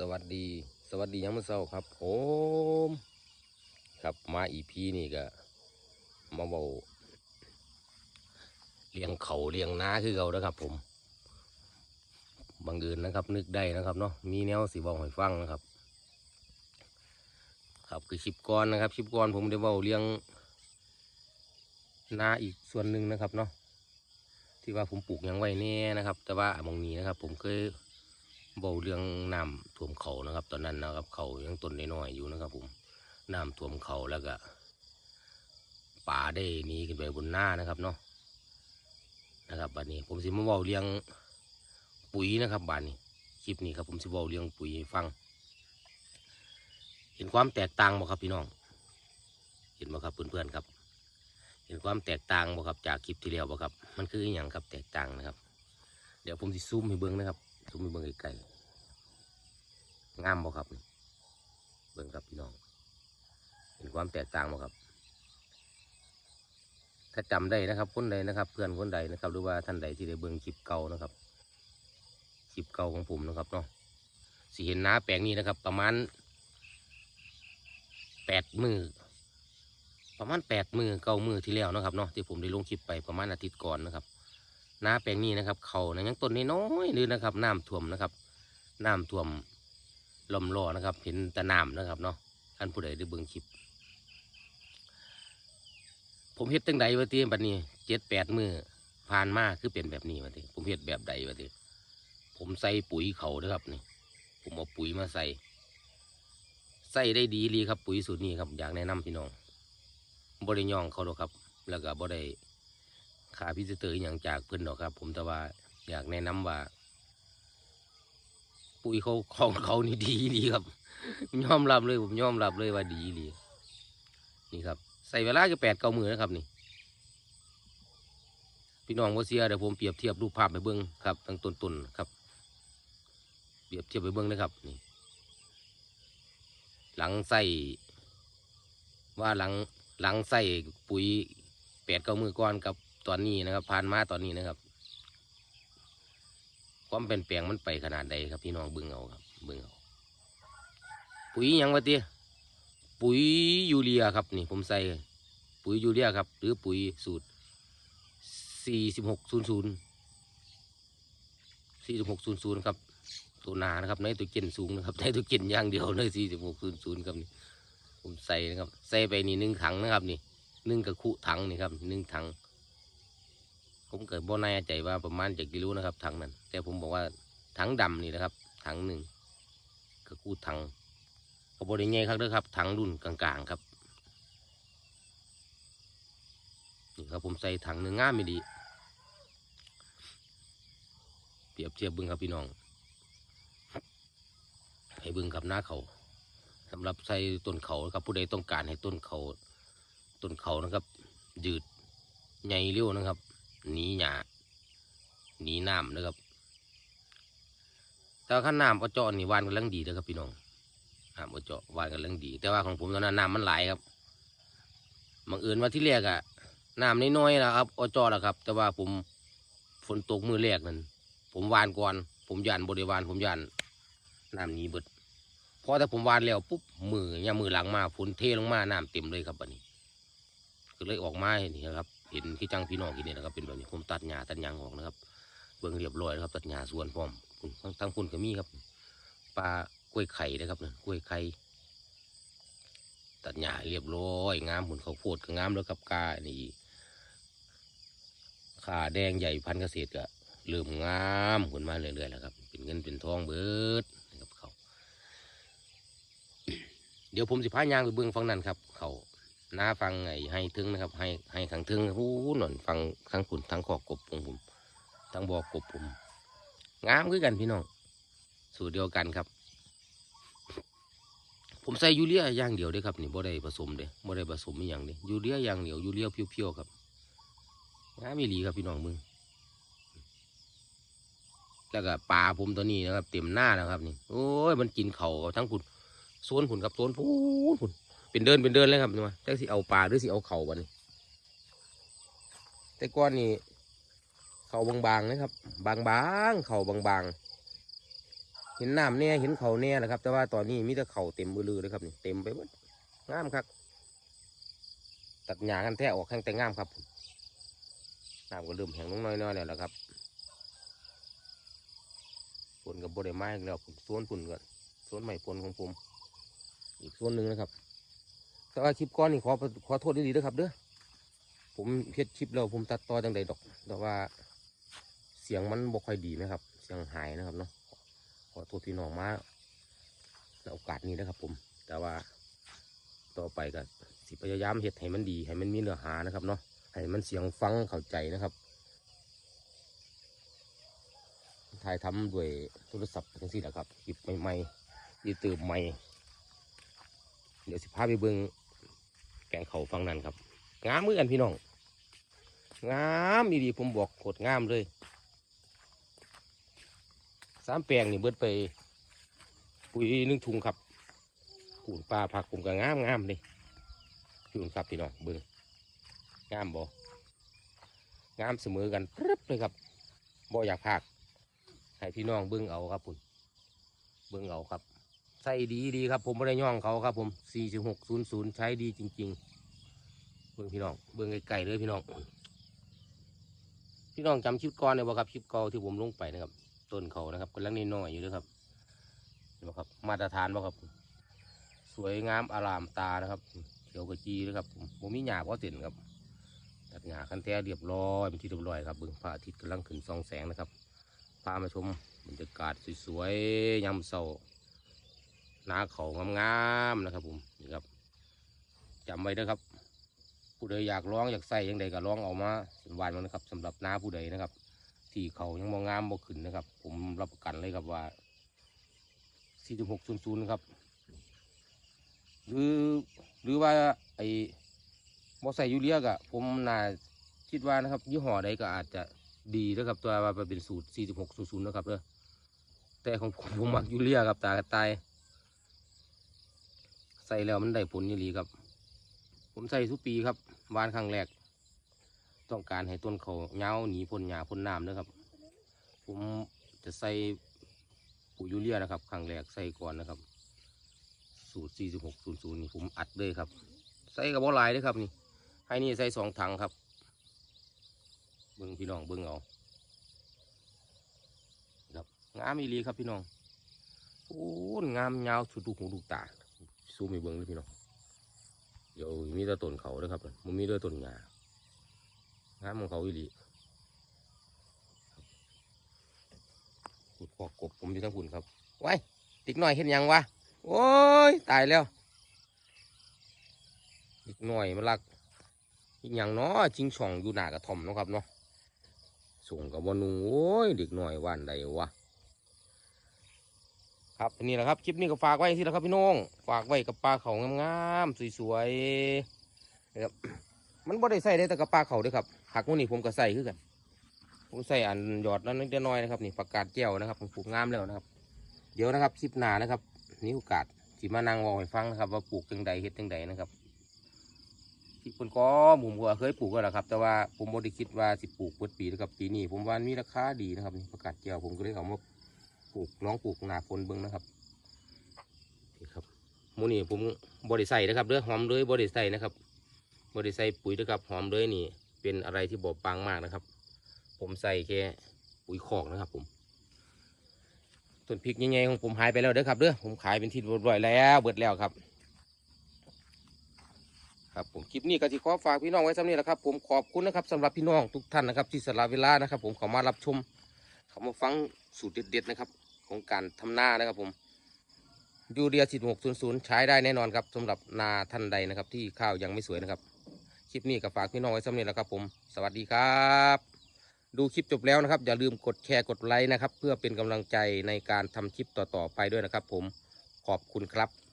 สวัสดี สวัสดียังมื่อเช้าครับผมครับมาอีพีนี่ก็มาเบาเลี้ยงเขาเลี้ยงนาคือเขานะครับ ผมบังเอิญนะครับ นึกได้นะครับเนาะมีแนวสีบอกให้ฟังนะครับ ครับคือชิปก้อนนะครับชิปก้อนผมได้เบาเลี้ยงนาอีกส่วนหนึ่งนะครับเนาะที่ว่าผมปลูกยังไว้แน่นะครับ แต่ว่าหมองนี้นะครับ ผมเคย เบาเรื่องน้ำท่วมเขานะครับ ตอนนั้นนะครับ เขายังต้นน้อยๆอยู่นะครับ ผมน้ำท่วมเขาแล้วก็ป่าได้นีขึ้นไปบนหน้านะครับเนาะนะครับบัดนี้ ผมสิมาเบาเรื่องปุ๋ยนะครับบัดนี้คลิปนี้ครับ ผมสิเบาเรื่องปุ๋ยฟัง เห็นความแตกต่างบ่ครับพี่น้อง เห็นบ่ครับเพื่อนๆครับ เห็นความแตกต่างบ่ครับจากคลิปที่แล้วบ่ครับ มันคืออย่างครับแตกต่างนะครับ เดี๋ยวผมสิซูมให้เบิ่งนะครับ ซูมเบิ่งไกลๆงามบ่ครับเบิ่งครับพี่น้องเห็นความแตกต่างบ่ครับ ถ้าจำได้นะครับคนใดนะครับ เพื่อนคนใดนะครับ หรือว่าท่านใดที่ได้เบิ่งคลิปเก่านะครับคลิปเก่าของผมนะครับเนาะสิเห็นน้าแปลงนี้นะครับ ประมาณแปดมือประมาณแปดมือเก้ามือที่แล้วนะครับเนาะที่ผมได้ลงคลิปไปประมาณอาทิตย์ก่อนนะครับ นาแปลงนี้นะครับเขานะยังต้นน้อยๆเลยนะครับน้ำท่วมนะครับน้ำท่วมลมล่อนะครับ เห็นแต่น้ำนะครับเนาะท่านผู้ใดได้เบิ่งคลิป ผมเฮ็ดตั้งใดวะทีบัดนี้เจ็ดแปดมือผ่านมาคือเป็นแบบนี้วะทีผมเฮ็ดแบบใดวะทีผมใส่ปุ๋ยเขาเด้อครับนี่ ผมเอาปุ๋ยมาใส่ใส่ได้ดีดีครับปุ๋ยสูตรนี้ครับอยากแนะนำพี่น้องบริยองเขาหรอครับ แล้วก็บ่ได้ ขาพิเศษอย่างจากเพิ่อนหรอกครับ ผมแต่ว่าอยากแนะนำว่า ปุ๋ยเขาของเขานี่ดีดีครับยอมรับเลยผมยอมรับเลยว่าดีดีนี่ครับ ใส่เวลาก็แปดเก้ามือนะครับนี่ พี่น้องว่าเสียเดี๋ยวผมเปรียบเทียบรูปภาพไปเบิ้องครับตั้งต้นๆครับ เปรียบเทียบไปเบิ้องนะครับนี่ หลังใส่ว่าหลังหลังใส่ปุ๋ยแปดเก้ามือก่อนกับ ตอนนี้นะครับผ่านมาตอนนี้นะครับ ความเปลี่ยนแปลงมันไปขนาดใดครับพี่น้องบิ่งเอาครับบิ่งเอาปุ๋ยยังวะเตี้ยปุ๋ยยูเรียครับนี่ผมใส่ปุ๋ยยูเรียครับ หรือปุ๋ยสูตรสี่สิบหกศูนย์ศูนย์สี่สิบหกศูนย์ศูนย์ครับ ตัวหนานะครับในตัวเจนสูงนะครับในตัวเจนอย่างเดียวเลยสี่สิบหกศูนย์ศูนย์ครับนี่ผมใส่นะครับ ใส่ไปนี่หนึ่งถังนะครับ นี่หนึ่งกระคุถังนี่ครับหนึ่งถัง ผมเกิดบ่แน่ใจว่าประมาณจะกิโลนะครับถังนั้น แต่ผมบอกว่าถังดำนี่นะครับ ถังหนึ่งก็กู้ถังก็บริเงยครับเด้อครับ ถังรุ่นกลางๆครับนี่ครับผมใส่ถังหนึ่งง่ามไม่ดีเปรียบเทียบบึงครับพี่น้องให้บึงครับหน้าเขาสำหรับใส่ต้นเขาครับผู้ใดต้องการให้ต้นเขาต้นเขานะครับ ยืดใหญ่เร็วนะครับ หนีหยาหนีน้ำนะครับแต่ขั้นน้ำอเจาะนี่วานกันลังดีนะครับพี่น้องน้ำอเจาะวานกันลังดี แต่ว่าของผมตอนนั้นน้ำมันไหลครับบังเอิญว่าที่แรกอะน้ำน้อยๆนะครับอเจาะแหละครับ แต่ว่าผมฝนตกมือแรกนั่นผมวานก่อน ผมยันบริวารผมยันน้ำหนี้เบิดพอแต่ผมวานแล้วปุ๊บมือยามมือหลังมาฝนเทลงมาน้ำเต็มเลยครับบัดนี้ ก็เลยออกมาเห็นนี่ครับ ห็นที่จังพี่น้องกินเนี่ยนะครับเป็นแบบนี้ผมตัดหญ้าตัดหยางออกนะครับ เบิ่งเรียบร้อยนะครับ ตัดหญ้าสวนพร้อมทั้งทั้งพุ่นก็มีครับปลากล้วยไข่นะครับเนี่ยกล้วยไข่ตัดหญ้าเรียบร้อยงามหุ่นข้าวโพดก็งามแล้วกับกานี่ขาแดงใหญ่พันเกษตรก็เริ่มงามขึ้นมาเรื่อยๆแล้วครับ เป็นเงินเป็นทองเบิดนะครับเขาเดี๋ยวผมสิพายางไปเบิ่งฟังนั้นครับ เขา หน้าฟังไอ้ให้ถึงนะครับ ให้ให้ขังถึงหูหน่อนฟังทั้งขุนทั้งขอกกบผมทั้งบอกกบผมงามคือกันพี่น้องสูตรเดียวกันครับ ผมใส่ยูเรียอย่างเดียวด้อครับนี่บ่ได้ผสมเด้บ่ได้ผสมอย่างเด้ยูเรียอย่างเดียวยูเรียเพียวๆครับงามอีหลีครับพี่น้องมึงแล้วก็ปลาผมตัวนี้นะครับ เต็มหน้านะครับนี่โอ้ยมันกินเข่าทั้งขุนโซนขุนครับโซนพูนขุน เป็นเดินเป็นเดินเลยครับนี่มาแต่สิเอาปลาหรือสิเอาเข่าบันนี้แต่ก้อนนี่เข่าบางๆนะครับ บางๆเข่าบางเห็นน้ำเนี่ยเห็นเข่าเนี่ยนะครับ แต่ว่าตอนนี้มีแต่เข่าเต็มมือลือเลยครับนี่เต็มไปหมดงามครับ ตัดหญ้ากันแท้ออกแข้งแต่งามครับน้ำก็เริ่มแห้งลงน้อยๆแล้วละครับฝนกับบริไม้แล้วผมสวนฝุ่นก่อนสวนใหม่ฝนของผม อีกส่วนหนึ่งนะครับ แต่ว่าคลิปก้อนนี่ขอขอโทษดีๆด้วยครับเด้อผมเพียคลิปแล้วผมตัดต่อจังใดดอก แต่ว่าเสียงมันบ่ค่อยดีนะครับ เสียงหายนะครับเนาะขอโทษพี่น้องมาในโอกาสนี้นะครับผม แต่ว่าต่อไปก็สิพยายามเฮ็ดให้มันดีให้มันมีเนื้อหานะครับเนาะให้มันเสียงฟังเข้าใจนะครับถ่ายทำด้วยโทรศัพท์ทั้งสิ้นแหละครับหยิบใหม่ๆยีตืบใหม่ เดี๋ยวสิพาไปเบิ่ง แกงเขาฟังนั่นครับ งามเหมือนกันพี่น้อง งามดีๆผมบอกโคตรงามเลยสามแปลงนี่เบิดไปปุ๋ยนึ่งถุงครับปูนปลาผักผมก็งามงามเลยพี่น้องครับพี่น้องเบิ่งงามบ่งามเสมอกันปรึ๊บเลยครับบ่อยากพากให้พี่น้องเบิ่งเอาครับปุ่นเบิ่งเอาครับ ใส่ดีดีครับ ผมไม่ได้ย่องเขาครับ ผม4600ใช้ดีจริง ๆ เบิ่งพี่น้อง เบิ่งไกลๆเลยพี่น้อง พี่น้องจำคลิปก่อนเลยบ่ครับคลิปก่าที่ผมลงไปนะครับ ต้นเขานะครับกำลังนินน้อยอยู่ด้วยครับเห็นบ่ครับ มาตรฐานบ่ครับ สวยงามอารามตานะครับเขียวกระจีนะครับผมมีหญ้าเพราะเสร็จครับ ตัดหญ้าคันแท้เรียบร้อยเป็นที่เรียบร้อยครับเบิ่งพระอาทิตย์กำลังขึ้นส่องแสงนะครับพามาชมบรรยากาศสวยๆยามเช้า นาเขางามๆนะครับ ผมนี่ครับจำไว้นะครับ ผู้ใดอยากร้องอยากใส่ยังใดก็ร้องเอามาสันวานมันนะครับสำหรับนาผู้ใดนะครับ ที่เขายังมองงามบ่ขึ้นนะครับ ผมรับประกันเลยครับว่า4600นะครับหรือหรือว่าไอ้บ่ใส่ยูเรียกอะผมน่าคิดว่านะครับ ยี่ห้อใดก็อาจจะดีนะครับตัวว่าเป็นสูตร 4600 นะครับเด้อแต่ของผมผมมักยูเรียครับตากระต่าย ใส่แล้วมันได้ผลนี่ลีครับ ผมใส่ทุกปีครับวานครั้งแรก ต้องการให้ต้นเขาเงาหนีพ่นหญ้าพ่นน้ำนะครับ ผมจะใส่ปุ๋ยยูเรียนะครับครั้งแรกใส่ก่อนนะครับ สูตร 4600 นี่ผมอัดเลยครับ ใส่กับบ่หลายเลยครับนี่ ให้นี่ใส่สองถังครับ เบิ้งพี่น้องเบิ้งเอาครับงามอีลีครับพี่น้องโอ้งามยาวสุดลูกหูลูกตา ซูมไปเบิ้งเลยพี่น้องเดี๋ยวมีแต่ต้นเขาด้วยครับมันมีแต่ต้นหญ้างามของเขาอีหลีขุดขอกกบผมอยู่ทั้งคุณครับไว้ติ๊กหน่อยเห็นยังวะโอ้ยตายแล้วติกหน่อยมันรักอีกอย่างเนาะจิงช่องอยู่หน้ากระท่อมเนาะครับเนาะส่งกับบอนุงโอ้ยเด็กหน่อยว่านใดวะ ครับนี่แหละครับคลิปนี้ก็ฝากไว้ที่แล้วครับพี่น้องฝากไว้กับปลาเขางามๆสวยๆนะครับมันบ่ได้ใส่ได้แต่กับปลาเขาด้วยครับหักมันนี่ผมก็ใส่คือกันผมใส่อันหยอดนั้นนิดน้อยนะครับนี่ประกาศแก้วนะครับผมปลูกงามแล้วนะครับ เดี๋ยวนะครับคลิปหน้านะครับนี่โอกาสที่มานั่งวอให้ฟังนะครับ ว่าปลูกจังใดเฮ็ดจังใดนะครับที่คนก็ผมก็เคยปลูกก็แหละครับ แต่ว่าผมบ่ได้คิดว่าสิปลูกเปิดปีนะครับปีนี้ผมว่ามีราคาดีนะครับนี่ประกาศแก้วผมก็เลยเอามา ลูกลองปลูกหนาฝนเบิ่งนะครับนี่ครับมูนี่ผมบ่ได้ใส่นะครับเด้อหอมเลยบ่ได้ใส่นะครับบ่ได้ใส่ปุ๋ยนะครับหอมเลยนี่ เป็นอะไรที่บอบบางมากนะครับ ผมใส่แค่ปุ๋ยคอกนะครับ ผมต้นพริกยังไงของผมหายไปแล้วเด้อครับเด้อผมขายเป็นที่เรียบร้อยแล้วเบิดแล้วครับ ครับผมคลิปนี้ก็สิขอฝากพี่น้องไว้สำนี้แหละครับ ผมขอบคุณนะครับสำหรับพี่น้องทุกท่านนะครับ ที่สละเวลานะครับ ผมเขามารับชมเขามาฟังสูตรเด็ดๆนะครับ ของการทำนานะครับผมยูเรียสิบหกศูนย์ศูนย์ใช้ได้แน่นอนครับสำหรับนาท่านใดนะครับ ที่ข้าวยังไม่สวยนะครับ คลิปนี้ก็ฝากพี่น้องไว้สำเร็จแหละครับผม สวัสดีครับ ดูคลิปจบแล้วนะครับ อย่าลืมกดแชร์กดไลค์นะครับ เพื่อเป็นกำลังใจในการทำคลิปต่อๆไปด้วยนะครับ ผมขอบคุณครับ